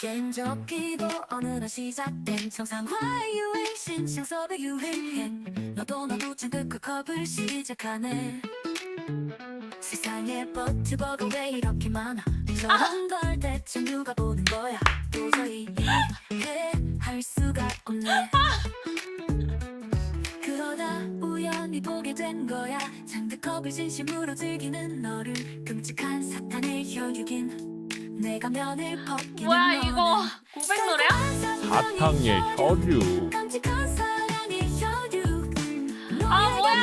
게임 접기도 어느 날 시작된 정상화의 유행 신상 서백 유행 너도 나도 그 컵을 시작하네. 세상에 버트버가 왜 이렇게 많아? 저런 걸 대체 누가 보는 거야? 도저히 이해할 수가 없네. 우연히 보게 된 거야. 잔뜩컵을 진심으로 즐기는 너를 끔찍한 사탄의 혈육인 내가 면을 벗기는 뭐야 이거? 너는 고백 노래야? 사탕의 혈육. 깜찍한 사랑의 혈육 아 뭐야?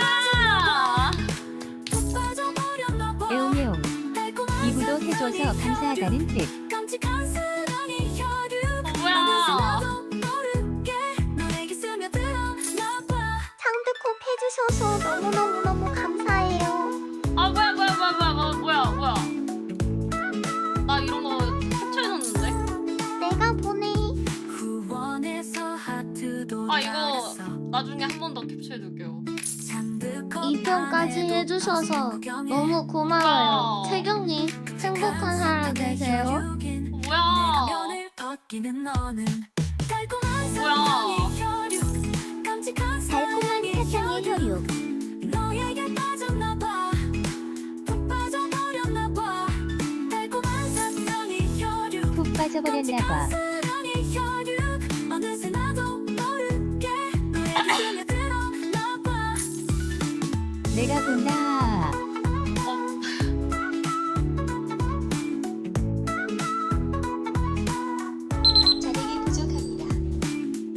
애옹애옹 이구도 해줘서 감사하다는. 뜻. 깜찍한 사랑 너무너무 너무 감사해요. 아 뭐야 뭐야 뭐야 뭐야 뭐야 뭐야 뭐야? 나 이런 거 캡처해놨는데? 내가 보내. 아, 이거. 나중에 한 번 더 캡처해둘게요. 이 편까지 해주셔서 너무 고마워요. 채경님 행복한 하루 되세요. 뭐야? 뭐야? 달콤한 사랑의 사탕 빠져버렸나 봐. 내가 본다. 자력이 부족합니다.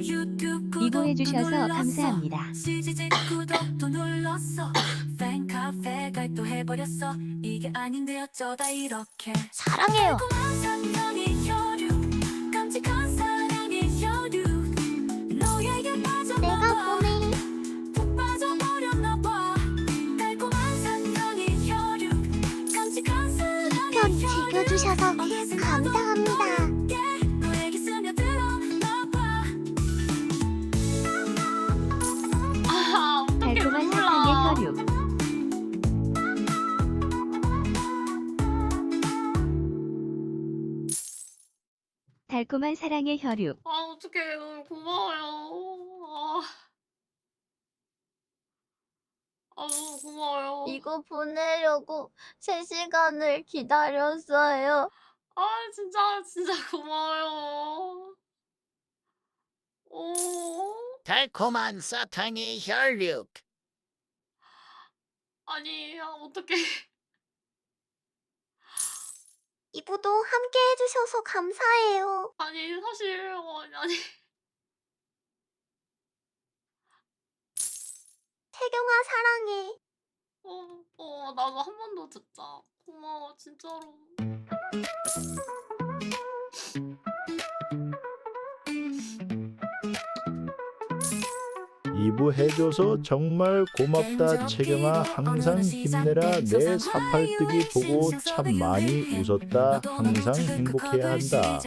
유튜브 이거 구독도 해주셔서 눌렀어. 감사합니다. CGG 구독도 눌렀어 팬카페 가입도 해버렸어 이게 아닌데 어쩌다 이렇게 사랑해요. 주셔서 감사합니다. 아 어떻게 달콤한 몰라? 사탕의 혈육. 달콤한 사랑의 혈육. 아 어떡해 고마워요. 아, 아 너무 고마워요. 이거 보내려고 3시간을 기다렸어요. 아 진짜 진짜 고마워요. 오. 달콤한 사탕의 혈육. 아니 아, 어떡해. 이부도 함께 해주셔서 감사해요. 아니 사실 어, 아니 태경아 사랑해. 어, 어 나도 한 번 더 듣자. 고마워 진짜로. 이부 해줘서 정말 고맙다 채경아 항상 힘내라 내 사팔뜨기 보고 참 많이 웃었다 항상 행복해야 한다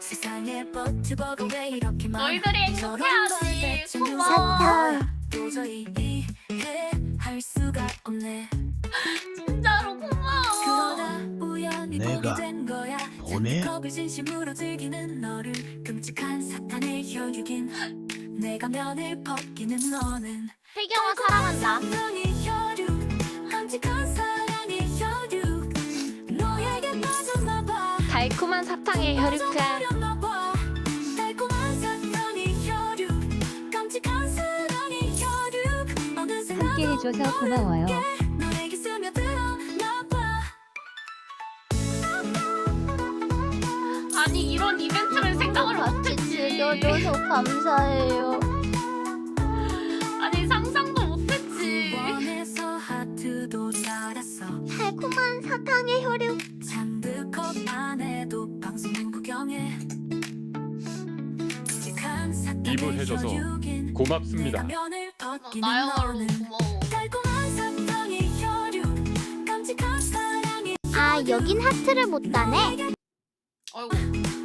세상에 버트버가 왜 이렇게 많아 너희들이 행복해야지. 고마워. 도저히 이해할 수가 없네 진짜로 고마워. 그러다 우연히 내가 보게 된 거야 진심으로 즐기는 너를 끔찍한 사탄의 혈육인 내가 면을 벗기는 너는 태경아 사랑한다. 깜찍한 사랑 달콤한 사탕의 혈육해. 빠져버렸나 봐. 달콤한 사랑의 혈육 깜찍한 사랑의 혈육 어느새 함께 해줘서 고마워요. 아니 이런 이벤트를 생각을 못했지. 즐겨줘서 감사해요. 이불 해줘서 고맙습니다. 너는 고마워. 아 여긴 하트를 못 따네. 아이고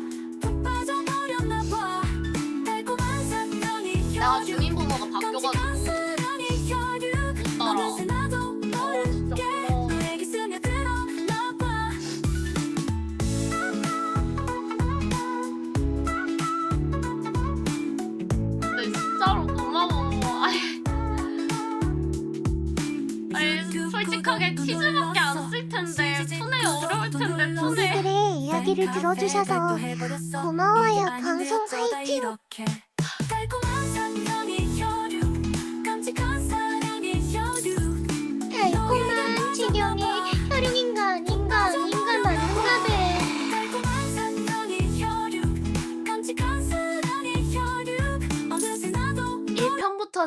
얘기를 들어주셔서 고마워요. 방송 화이팅!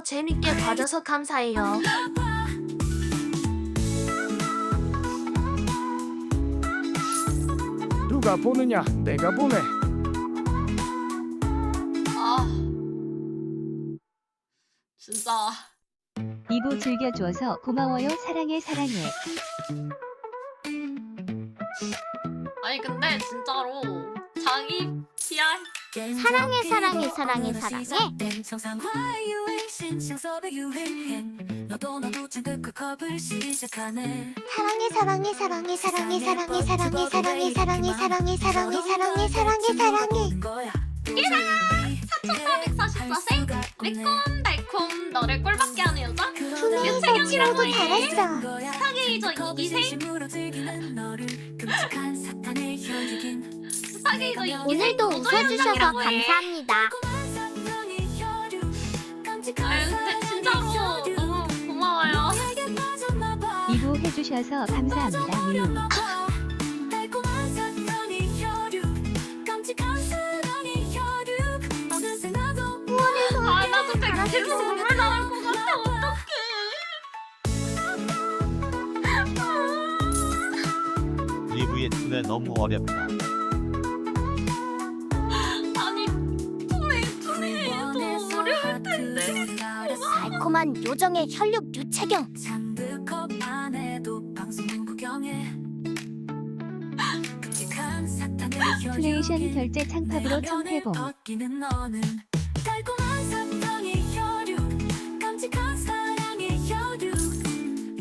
재밌게 봐줘서 감사해요. 누가 보느냐? 내가 보네. 아 진짜. 2부 즐겨줘서 고마워요 사랑해 사랑해. 아니 근데 진짜로 자기 PR 사랑해, 사랑해, 사랑해, 사랑해. 정상화의 유행 신상섭의 유행 너도 나도 창극과 컵을 시작하네. 사랑해 사랑해 사랑해 사랑해 사랑해 사랑해 사랑해 사랑해 사랑해 사랑해 사랑해 사랑해 사랑해. 거야. 4444세 매콤달콤 너를 꼴밖에 하는 여자? 분명히 유채경이라고 서치로도 해. 잘했어. 스타게이저 이기 네, 오늘도 웃어주셔서 감사합니다. 해주셔서 감사합니다. 리브의 춤에 너무 어렵다. 요정의 혈육 유채경. 장드컵 안에도 방송 구경해 끔찍한 플레이션 혈육이 결제 창팝으로 청해봄. 벗기는 너는 달콤한 사탕의 혈육 깜찍한 사랑의 혈육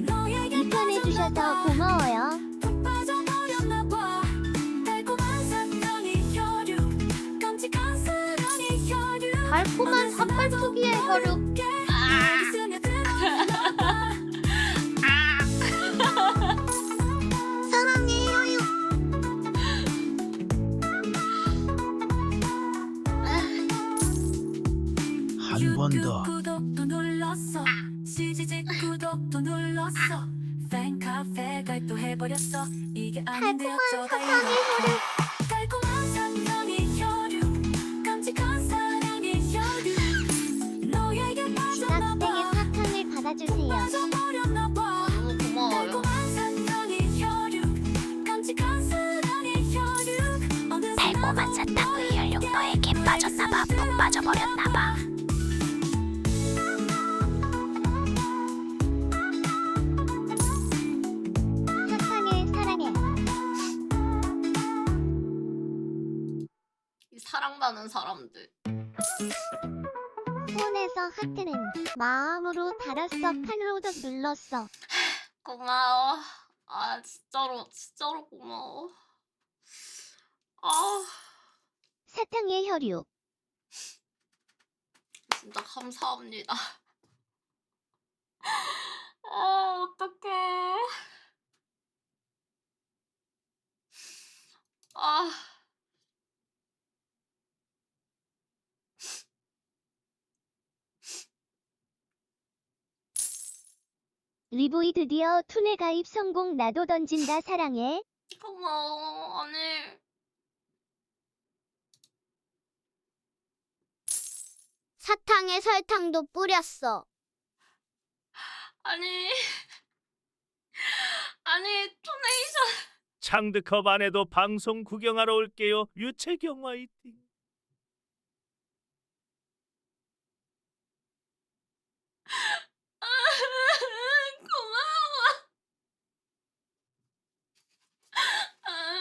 너에게 고마워요. 푹 빠져버렸나 봐 달콤한 사탕의 혈육 깜찍한 사랑의 혈육 달콤한 삿발투기의 혈육 한번 더. 구독도 눌렀어. CGG 구독도 눌렀어. 팬카페 가입도 해버렸어. 이게 아닌데 달콤한 어쩌다 사탕의 혈육 달콤한 사랑의 혈육 깜찍한 사랑의 혈육 너에게 빠졌나 낙생의 봐 사탕을 받아주세요. 빠져버렸나 봐. 너무 고마워요. 달콤한 사랑의 혈육 깜찍한 사랑의 혈육 어느새 달콤한 나도 사탕의 혈육 너에게 빠졌나봐. 푹 빠져버렸나봐 달았어. 팔로우도 눌렀어. 고마워. 아 진짜로 진짜로 고마워. 아. 사탕의 혈육. 진짜 감사합니다 아 어떡해 아 리보이 드디어 투네 가입 성공 나도 던진다 사랑해. 고마워 아니. 사탕에 설탕도 뿌렸어. 아니. 아니 토네이션 창드컵 안에도 방송 구경하러 올게요. 유채경 화이팅. 고마워 아.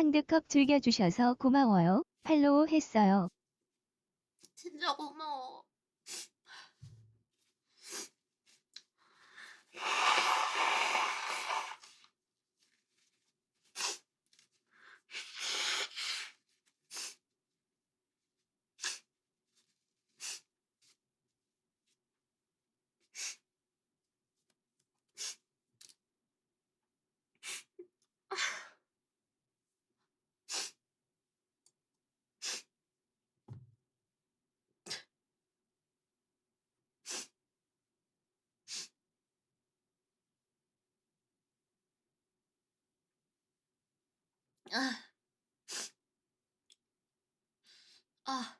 창드컵 즐겨주셔서 고마워요. 팔로우 했어요. 진짜 고마워. 아. 아.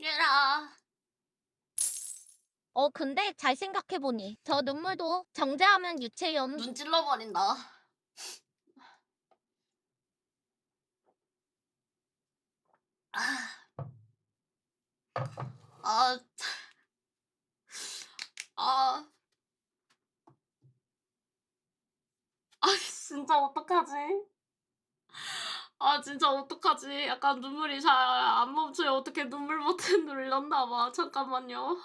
얘라. 어 근데 잘 생각해보니 저 눈물도 정제하면 유채연 눈 찔러버린다. 아, 아, 아, 아, 진짜 어떡하지? 아, 진짜 어떡하지? 약간 눈물이 잘 안 멈춰요. 어떻게 눈물 버튼 눌렀나 봐. 잠깐만요.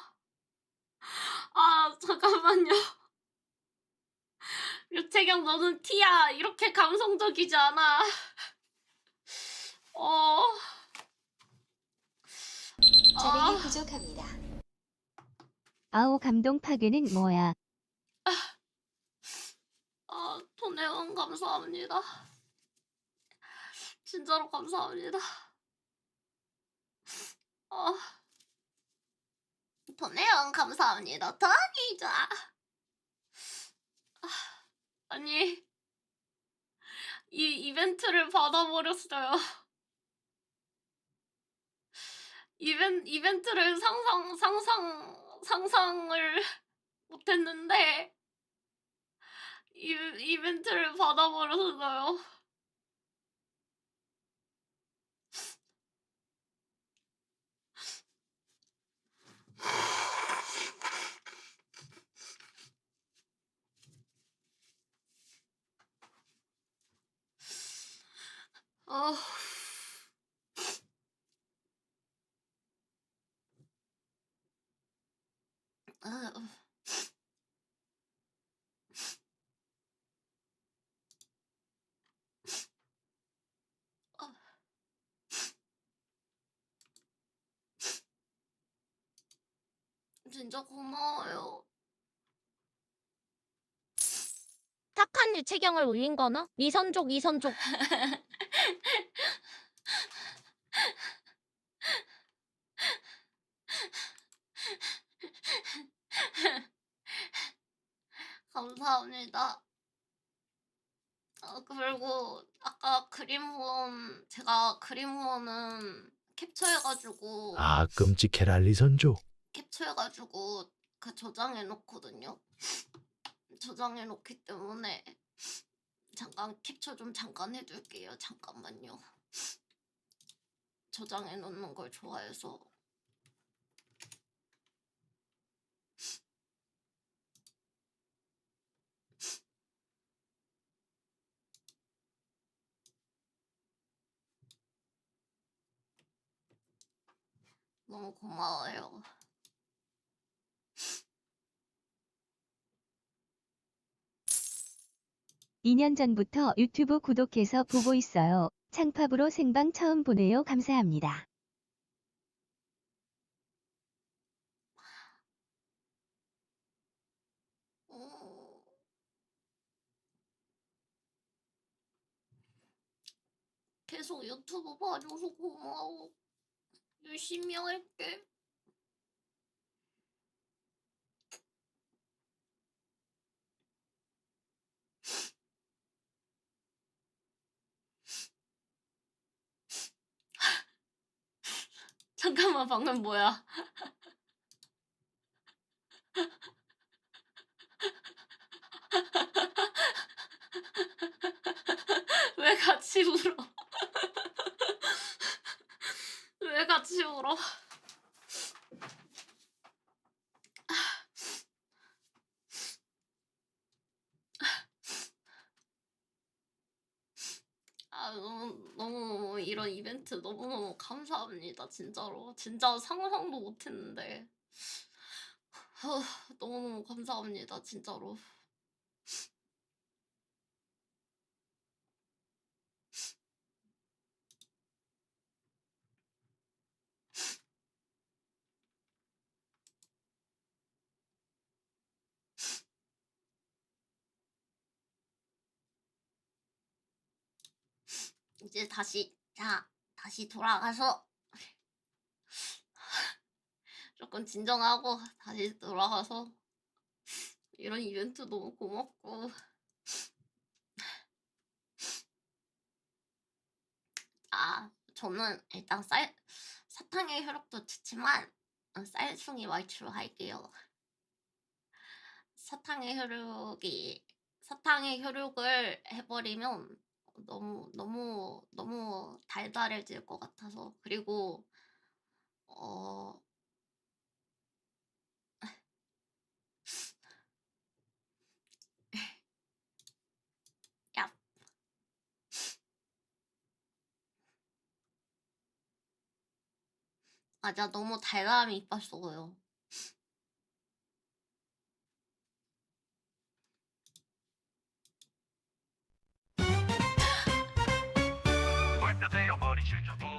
아, 잠깐만요. 유채경 너는 티야. 이렇게 감성적이지 않아. 어. 아, 부족합니다. 아오 감동 파괴는 뭐야? 아, 돈 내원 감사합니다. 진짜로 감사합니다. 아, 돈 내원 감사합니다. 돈이자. 아, 아니, 이 이벤트를 받아버렸어요. 이벤 이벤트를 상상 상상 상상을 못했는데 이 이벤트를 받아버렸어요. 아. 아. 진짜 고마워요. 착한 유채경을 울린 거나? 이선족 이선족 감사합니다. 어, 그리고 아까 그림 후원 제가 그림 후원은 캡처해가지고 아 끔찍해라 리선조. 캡처해가지고 그 저장해 놓거든요. 저장해 놓기 때문에 잠깐 캡처 좀 잠깐 해둘게요. 잠깐만요. 저장해 놓는 걸 좋아해서. 너무 고마워요. 이년 전부터 유튜브 구독해서 보고 있어요. 창팝으로 생방 처음 보네요. 감사합니다. 어... 계속 유튜브 봐줘서 고마워. 열심히 할게. 잠깐만 방금 뭐야? 왜 같이 울어? 왜 왜 같이 울어? 아 너무 너무 이런 이벤트 너무 너무 감사합니다 진짜로 진짜 상상도 못했는데 너무 너무 감사합니다 진짜로. 이제 다시 자 다시 돌아가서 조금 진정하고 다시 돌아가서 이런 이벤트 너무 고맙고 아 저는 일단 쌀 사탕의 효력도 좋지만 어, 쌀숭이 말추로 할게요. 사탕의 효력이 사탕의 효력을 해버리면 너무 너무 너무 달달해질 것 같아서 그리고 어 야. 맞아 너무 달달함이 이빨 썩어요. Unbreakable.